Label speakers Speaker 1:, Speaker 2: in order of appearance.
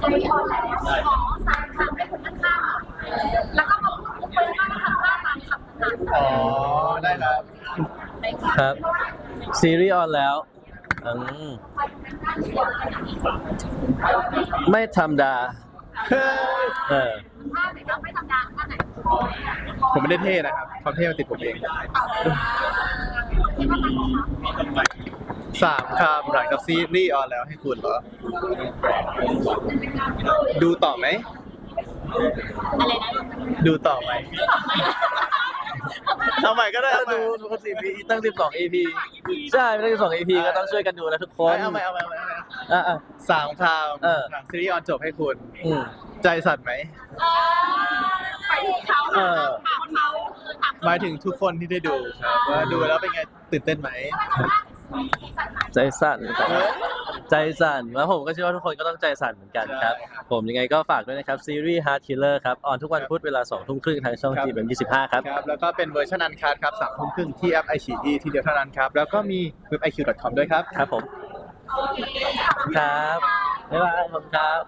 Speaker 1: ซีรีส์ออนแล้วขอสามคำให้คุณข้างๆแล้วก็มาพูดคุกันว่าทำว่าตามคำนั้น
Speaker 2: อ๋อ ได้ครับ
Speaker 3: ครับ ซีรีส์ออนแล้วอืมไม่ธรรมดา เออ
Speaker 1: ถ้าไหนก็ไม่ธรรมดาถ้าไหน
Speaker 2: ผมไม่ได้เท่นะครับความเท่มันติดผมเอง
Speaker 1: ที่ว่าทางของเขา
Speaker 2: สามคำหลังจากซีรีส์ออนแล้วให้คุณเหรอ ดูต่อไหม
Speaker 1: อะไรนะ
Speaker 2: ดูต่อไหมทำไมก็ได้
Speaker 3: ถ้า
Speaker 2: เอาใหม่
Speaker 3: ดูทุกสิบตั้งสิบสอง EP ใช่ตั้งสิบสอง EP ก็ต้องช่วยกันดูนะทุกคน
Speaker 2: เอาใหม่เอาใหม่เอาใหม่เอาใหม่
Speaker 3: อะอะ
Speaker 2: สามค
Speaker 3: เออำ
Speaker 2: หลังซีรีส์ออนจบให้คุณ
Speaker 3: อืม
Speaker 2: ใจสั่นไหม
Speaker 1: ไปถึงเขา
Speaker 3: เออ
Speaker 1: ถามเขาคือถาม
Speaker 2: หมายถึงทุกคนที่ได้ดูครับว่าดูแล้วเป็นไงตื่นเต้นไหม
Speaker 3: ใจสั่นครับใจสั่นแล้วผมก็เชื่อว่าทุกคนก็ต้องใจสั่นเหมือนกันครับ
Speaker 2: ใช่ครับ
Speaker 3: ผมยังไงก็ฝากด้วยนะครับ ซีรีส์ Hard Killer ครับ ออนทุกวันพุธเวลา2ทุ่มครึ่งทางช่อง
Speaker 2: ครับ
Speaker 3: จีเอ็มยี่สิบห้าครับ
Speaker 2: ครับ แล้วก็เป็นเวอร์ชันอันคัดครับสามทุ่มครึ่งที่แอปไอชีที่เดียวเท่านั้นครับ แล้วก็มีเว็บ iq.com ด้วยครับ
Speaker 3: ครับผม ครับบ๊ายบายผมครับ